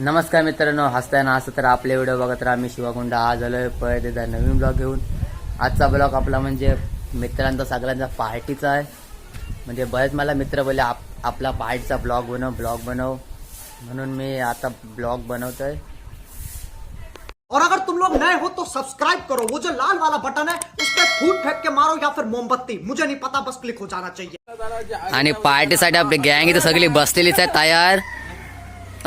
नमस्कार मित्रांनो हसताना असं तर आपले व्हिडिओ बघत राहा. मी शिवाकुंड आज आलोय परत एकदा नवीन ब्लॉग घेऊन. आजचा ब्लॉग आपला म्हणजे मित्रांचा सगळ्यांचा पार्टीचा आहे. म्हणजे बरेच मला मित्र बोलले आप आपला पार्टीचा ब्लॉग बनव ब्लॉग बनव. म्हणून मी आता ब्लॉग बनवतोय. और अगर तुम लोग नए हो तो सब्सक्राइब करो। वो जो लाल वाला बटन है उस पर फूट फेंक के मारो या फिर मोमबत्ती। मुझे नहीं पता बस क्लिक हो जाना चाहिए। आणि पार्टीसाठी आपली गँग इथं सगळी बसलेलीच आहे तयार.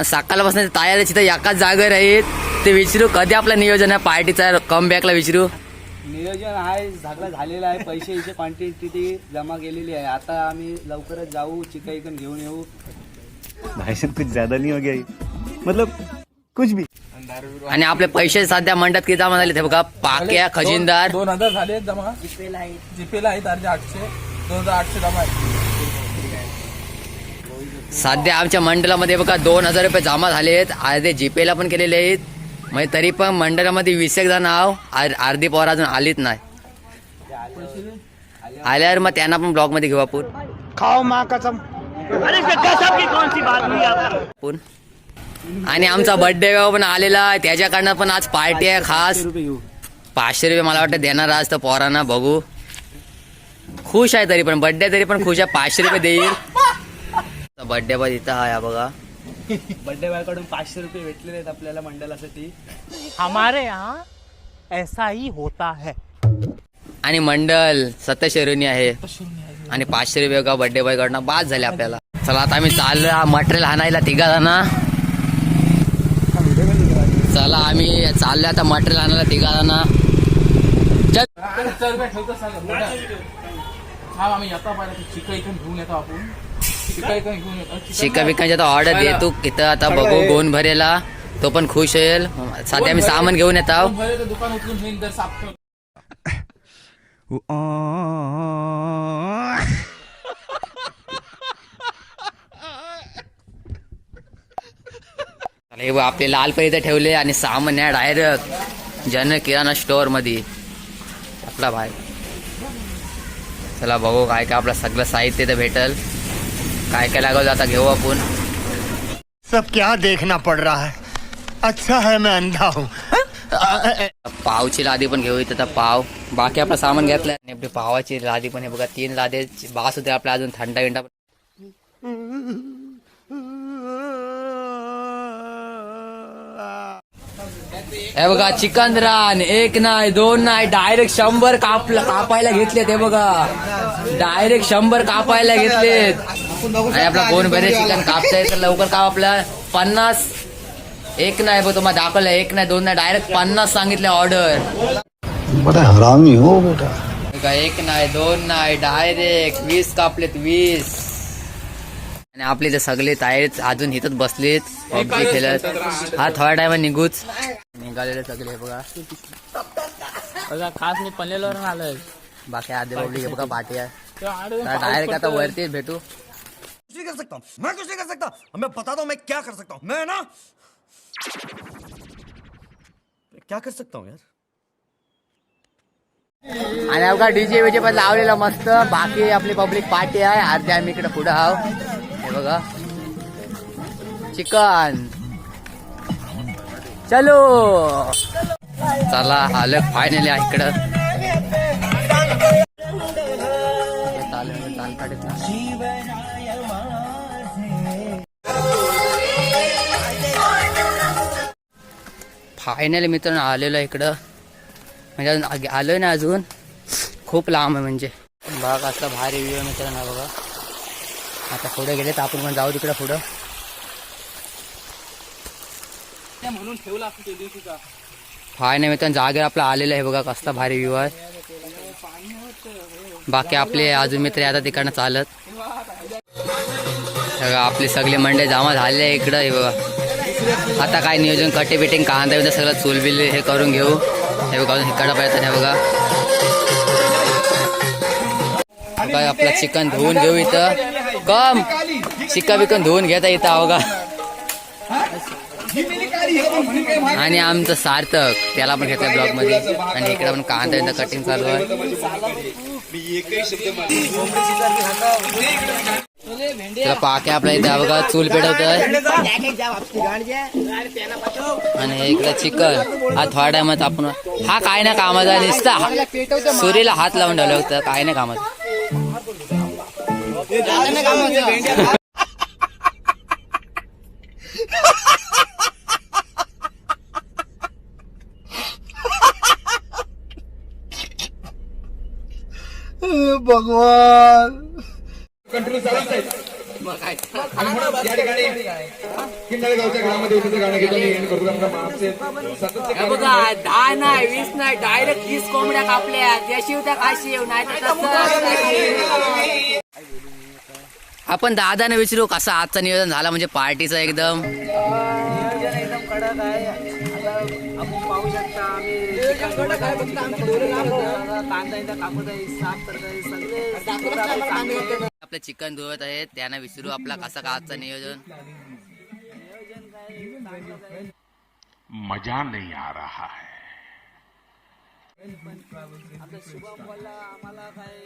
सकाळपासून तयार आहे. तिथं एकाच जागेवर आहेत. ते विचारू कधी आपलं नियोजन आहे? पार्टीचा कम बॅकला विचारू. नियोजन आहे सगळं झालेलं आहे. पैशाची क्वांटिटी जमा केलेली आहे. आता आम्ही लवकरच जाऊ चिकन इकन घेऊन येऊ. भाई कुछ ज्यादा नहीं हो गया ये? मतलब कुछ भी. आणि आपले पैसे सध्या मंडप किती जमा झाले ते बघा. पाक्या खजिनदार. दोन हजार झाले जमा. जीपेला आहेत अर्धे आठशे. दोन हजार आठशे जमा आहेत. सध्या आमच्या मंडळामध्ये बघा दोन हजार रुपये जमा झाले आहेत. अर्धे जीपेला पण केलेले आहेत. म्हणजे तरी पण मंडळामध्ये वीस एक जण आहो आर- अर्धी पोर अजून आलीच नाही. आल्यावर मग त्यांना पण ब्लॉगमध्ये घेऊ आपण. खाओ माँ कसम. आणि आमचा बर्थडे पण आलेला आहे. त्याच्याकडनं पण आज पार्टी आहे खास. पाचशे रुपये मला वाटतं देणार आज तर पोरांना बघू. खुश आहे तरी पण. बर्थडे तरी पण खुश आहे. पाचशे रुपये देईल. बर्थडे पण इथं हा बघा बर्थडे बॉयकडून पाचशे रुपये भेटलेले आहेत आपल्याला मंडळासाठी हमारे यहाँ ऐसा ही होता है आणि मंडल सत्यशेरुनी आहे आणि पाचशे रुपये का बर्थडे बॉय कडनं बाद झाले आपल्याला चला आता आम्ही चाललो मटेरियल आणायला तिघा जण चला आम्ही चाललो आता मटेरियल आणायला तिघा जण चल हा आम्ही येता पाहिजे चिकन घेऊन येतो आपण शिका बिकांची आता ऑर्डर देतो. इथं आता बघू गोन भरेला. तो पण खुश होईल. सध्या आम्ही सामान घेऊन येत. आहोत तर तर हे आपले लाल इथे ठेवले आणि सामान या डायरेक्ट जन किराणा स्टोअरमध्ये आपला भाई. चला बघू काय काय आपलं सगळं साहित्य इथं भेटल. काय काय लागलं आता घेऊ आपण. सब क्या देखना पड़ रहा है। अच्छा है मैं अंधा हूँ। पावची लादी पण घेऊ इथं पाव. बाकी आपलं सामान घेतलं आणि आपली पावाची लादी पण हे बघा तीन लादे. बास होते आपल्या अजून थंडा पण. हे बघा चिकन रान. एक नाही दोन नाही डायरेक्ट शंभर कापला कापायला घेतले ते बघा. डायरेक्ट शंभर कापायला घेतलेत. आणि आपला कोण बरे चिकन कापताय तर लवकर काप आपला पन्नास एक नाही बघ तुम्हाला दाखवलं एक नाही दोन नाही डायरेक्ट पन्नास सांगितले ऑर्डर बड़ा हरामी हो बेटा. एक नाही दोन नाही डायरेक्ट वीस कापलेत वीस. आणि आपले ते सगळे तायेत अजून इथंच बसलेत पबजी खेळत. हा थोडा टाइम निघूच. निघालेले सगळे हे बघा. बघा खास मी पनवेलवरून आलोय. बाकी आधे बघा पाठी आहे. डायरेक्ट आता वरतीच भेटू. कुछ नहीं कर सकता हूँ। मैं कुछ नहीं कर सकता। मैं बताता हूँ मैं क्या कर सकता हूँ। मैं ना क्या कर सकता हूँ यार? आणि अवघा डीजे विजे पण लावलेला मस्त. बाकी आपली पब्लिक पार्टी आहे. अर्धे आम्ही इकडे पुढे आहो हे बघा. चिकन. चलो. चला आलं फायनली इकडं. फायनली मित्रांनो आलेलो आहे इकडं. म्हणजे अजून आलोय ना अजून. खूप लांब आहे म्हणजे. बघा असला भारी व्ह्यू आहे मित्रांनो बघा. आता पुढे गेले तर आपण पण जाऊ तिकडे पुढं. म्हणून ठेवला आपण त्या दिवशीचा फाय नाही मित्रांनो जागेवर आपला आलेलं आहे बघा कसला भारी व्ह्यू आहे. बाकी आपले अजून मित्र आता तिकडनं चालत. आपली सगळी मंडळी जमा झालेली आहे इकडं हे बघा. आता काय नियोजन कटे बिटिंग कांदा बिंदा सगळं चुलबिल हे करून घेऊ. हे बघा अजून इकडं पाहिजे हे बघा. काय आपलं चिकन धुवून घेऊ इथं. कम चिकन बिकन धुवून घेता इथं अवघा आणि आमचं सार्थक त्याला पण घेतलं ब्लॉगमध्ये आणि इकडे पण कांदा बिंदा कटिंग चालू आहे. त्याला पाके आपल्या इथे बघा चूल पेटवत आणि इकडे चिकन हा थोड्या टायमात आपण हा काय ना कामाचा नुसता. हा- सुरीला हात लावून ठेवलं होतं काय बघा दहा नाही वीस नाही डायरेक्ट तीस कोंबड्या कापल्या त्याशिव त्या काशी येऊ नाही आपण दादाने विचारू कसा आजचा नियोजन झाला? म्हणजे पार्टीचा एकदम? नियोजन एकदम कडक आहे आता आपण पाहू शकता आम्ही चिकन धुवत आहे, चिकन धुवत आहे, कांदा इथं कापत आहे साफ करत आहे सगळे पोरं आपले चिकन धुवत आहेत. त्यांना विचारू आपला कसा का आजचा नियोजन? मजा नहीं आ रहा है। आता शुभम बोलला आम्हाला काय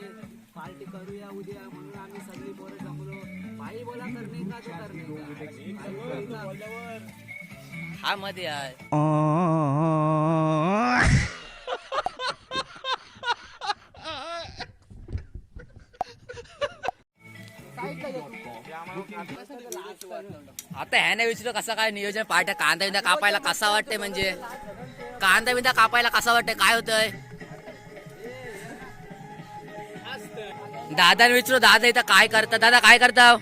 पार्टी करूया उद्या म्हणून आम्ही सगळी पोरं जमलो. भाई बोला करणे का तो करणे का? भाई बोलला. हा मध्ये आहे. आता विचारलं कसं काय नियोजन पार्ट्या कांदा बिंदा कापायला कसा वाटते म्हणजे कांदा बिंदा कापायला कसा वाटते काय होतंय दादा विचारू दादा इथं काय करता दादा काय करता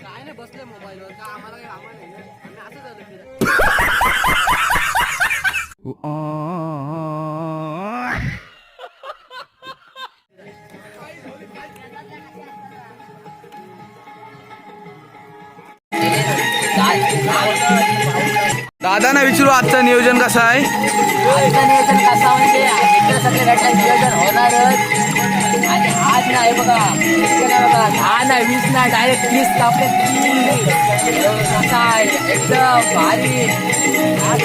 दादा ना विचारू आजचं नियोजन कसं आहे? आजचं नियोजन कसं म्हणजे मित्र सगळे नियोजन होणारच आणि आज नाही बघा बघा दहा ना वीस ना डायरेक्ट तीस कापले कसा आहे? एकदम भारी. आज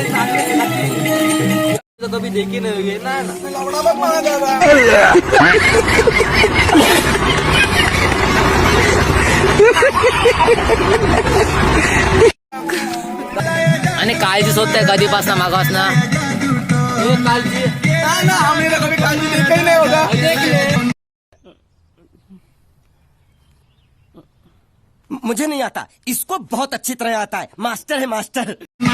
सगळे चांगले खातील. कभी देखी नाही ना आणि काळजी शोधताय कधीपासून मागापासून मुझे नहीं आता। इसको बहुत अच्छी तरह आता है। मास्टर है मास्टर। हा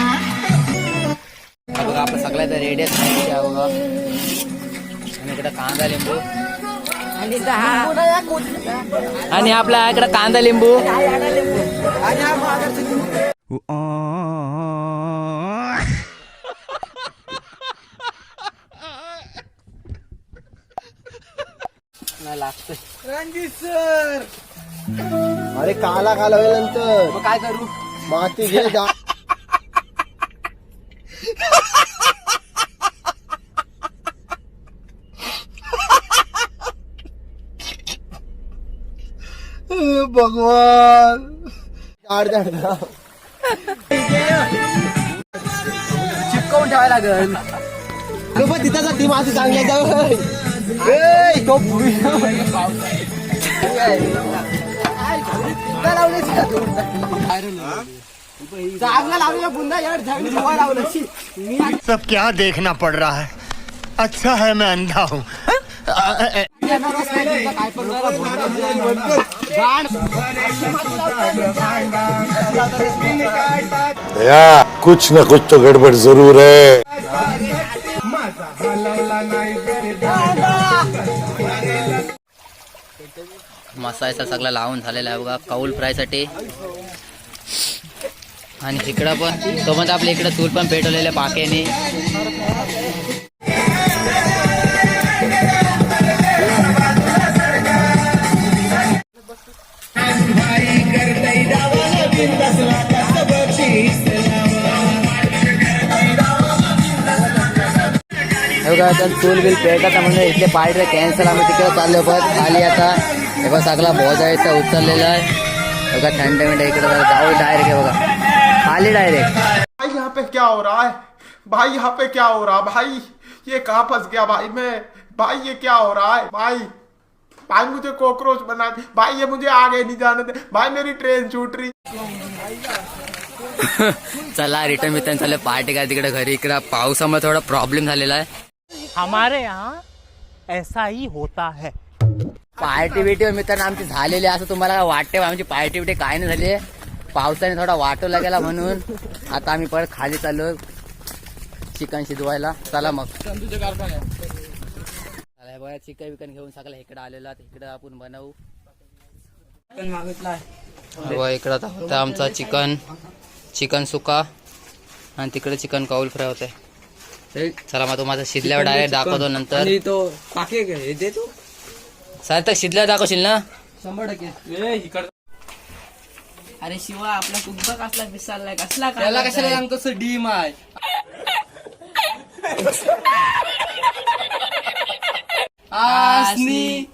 बघा आपलं सगळ्यात रेडी आहे हा बघा. आणि इकडे कांदा लिंबू. आणि आपला इकडे कांदा लिंबू. अरे काला कालवल्यानंतर मग काय करू? माती घे जा भगवान. चिपकवून ठेवायला लागेल. पण तिथं जाती माझी चांगल्या जाऊ ए, तो लावलं सब क्या देखना पड़ रहा है। अच्छा है मैं अंधा हूँ। या कुछ ना कुछ तो गड़बड़ जरूर है मसाला सगळा लावून झालेला आहे बघा कौल फ्रायसाठी आणि इकडं पण सोबत आपल्या इकडं चूल पण पेटवलेल्या पाक्याने. बघा आता चूल बिल पेटत म्हणजे इथले पार्टी कॅन्सल आम्ही तिकडे चाललो पण खाली आता हे बघा सगळा भोजा इथं उचललेला आहे बघा थंड मिंट इकडे जाऊ डायरेक्ट आहे बघा खाली डायरेक्ट भाई यहाँ पे क्या हो रहा है? भाई यहाँ पे क्या हो रहा? भाई ये कहाँ फंस गया भाई मैं? भाई ये क्या हो रहा है? भाई भाई मुझे कॉकरोच बना दे। भाई ये मुझे आगे नहीं जाने दे। भाई मेरी ट्रेन छूट रही। चला रिटर्न मित्रांनो चाललं पार्टी काय तिकडे घरी इकडं। पावसामुळे थोडा प्रॉब्लेम झालेला आहे. हमारे यहाँ ऐसा ही होता है। पार्टी बिटी मित्रांनो आमची झालेली आहे असं तुम्हाला काय वाटते आमची पार्टी बिटी काय नाही झाली. पावसाने थोडा वाटवला गेला म्हणून आता आम्ही परत खाली चाललो. चिकन शिजवायला. चला मग. बघा चिकन विकन घेऊन सगळं इकडे आलेलो इकडे आपण बनवू. मागितला इकडं आता होतं आमचा चिकन. चिकन सुका. आणि तिकडे चिकन काऊल फ्राय होते चला मग तुम्हाला शिजल्यावर डायरेक्ट दाखवतो नंतर. तो पाके हे दे तू. सर शिजल्यावर दाखवशील ना? शंभर टक्के. ए इकडं. अरे शिवा आपला कुब्बा कसला दिसायला कसला त्याला कशाला सांगतो डीम आहे? आसनी.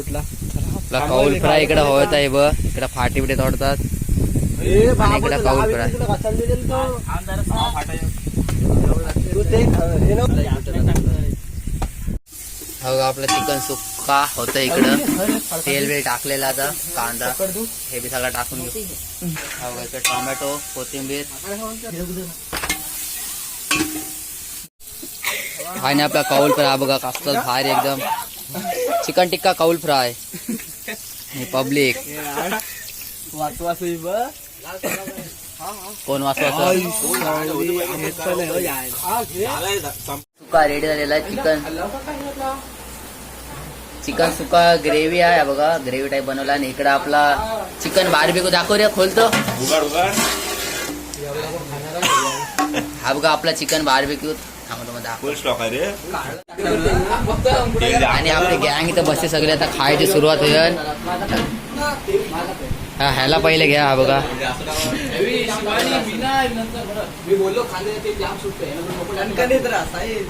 कुठला? आपला काऊल फ्राय इकडे होत आहे बघ. इकडे फाटी बिटे तोडतात. इकडे काऊल फ्राय हो आपलं चिकन सुक्का होतं इकडं. तेल बिल टाकलेलं आता कांदा. हे बी सगळं टाकून घेऊ हो इकडे टोमॅटो कोथिंबीर. आणि आपला काऊल फ्राय बघा कसलं भारी एकदम. चिकन टिक्का काऊल फ्राय पब्लिक कोण सुका रेडी झालेला आहे चिकन चिकन सुका ग्रेव्ही आहे बघा. ग्रेव्ही टाईप बनवला आणि इकडं आपला चिकन बारबेकू दाखव रे खोलतो हा बघा आपला चिकन बारबेक्यू आणि आपली गँग इथं बसते सगळे आता खायची सुरुवात होईल. हा ह्याला पहिले घ्या हा बघा.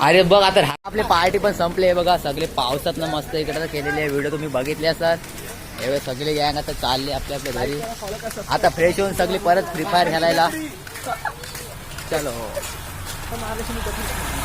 अरे बघ आता आपली पार्टी पण संपली बघा. सगळे पावसात ना मस्त इकडे केलेले व्हिडिओ तुम्ही बघितले असतात एवढे सगळे गँग आता चालले आपल्या आपल्या घरी. आता फ्रेश होऊन सगळी परत फ्री फायर खेळायला चलो. Tama, alas yung